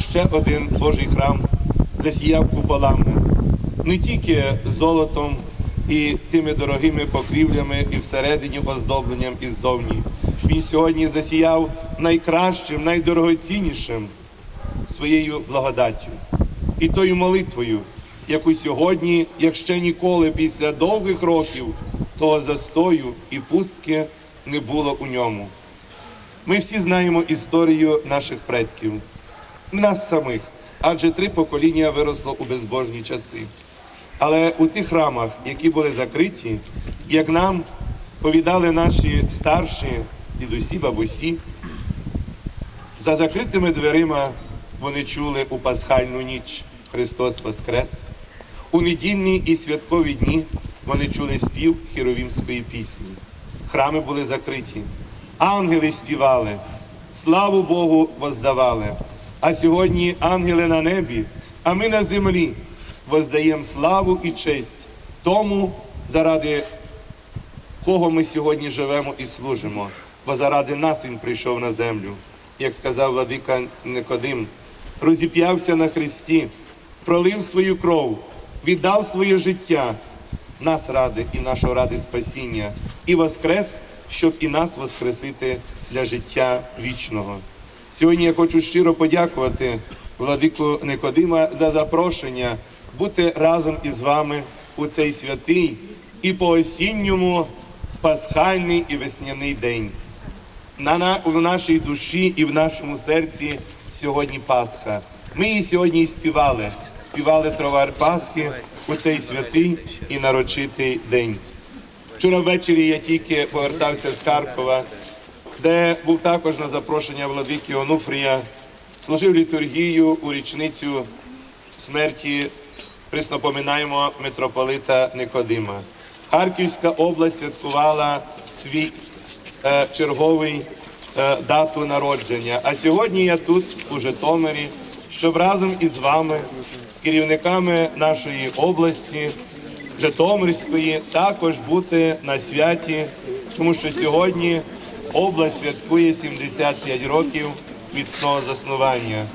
ще один Божий храм засіяв куполами, не тільки золотом і тими дорогими покрівлями, і всередині оздобленням і ззовні. Він сьогодні засіяв найкращим, найдорогоціннішим своєю благодаттю і тою молитвою, яку сьогодні, як ще ніколи, після довгих років того застою і пустки не було у ньому. Ми всі знаємо історію наших предків, нас самих, адже три покоління виросло у безбожні часи. Але у тих храмах, які були закриті, як нам повідали наші старші дідусі, бабусі, за закритими дверима вони чули у пасхальну ніч Христос Воскрес. У недільні і святкові дні вони чули спів хіровімської пісні. Храми були закриті, ангели співали, славу Богу воздавали. А сьогодні ангели на небі, а ми на землі воздаємо славу і честь тому, заради кого ми сьогодні живемо і служимо, бо заради нас Він прийшов на землю. Як сказав владика Никодим, розіп'явся на Христі, пролив свою кров, віддав своє життя, нас ради і нашого ради спасіння, і воскрес, щоб і нас воскресити для життя вічного. Сьогодні я хочу щиро подякувати владику Никодима за запрошення бути разом із вами у цей святий і по осінньому пасхальний і весняний день. На, в нашій душі і в нашому серці сьогодні Пасха. Ми її сьогодні і співали. Співали тровар Пасхи у цей святий і нарочитий день. Вчора ввечері я тільки повертався з Харкова, де був також на запрошення владики Онуфрія, служив літургію у річницю смерті приснопоминаємо митрополита Никодима. Харківська область святкувала свій е, черговий е, дату народження. А сьогодні я тут, у Житомирі, щоб разом із вами, з керівниками нашої області, Житомирської, також бути на святі, тому що сьогодні область святкує 75 років від свого заснування.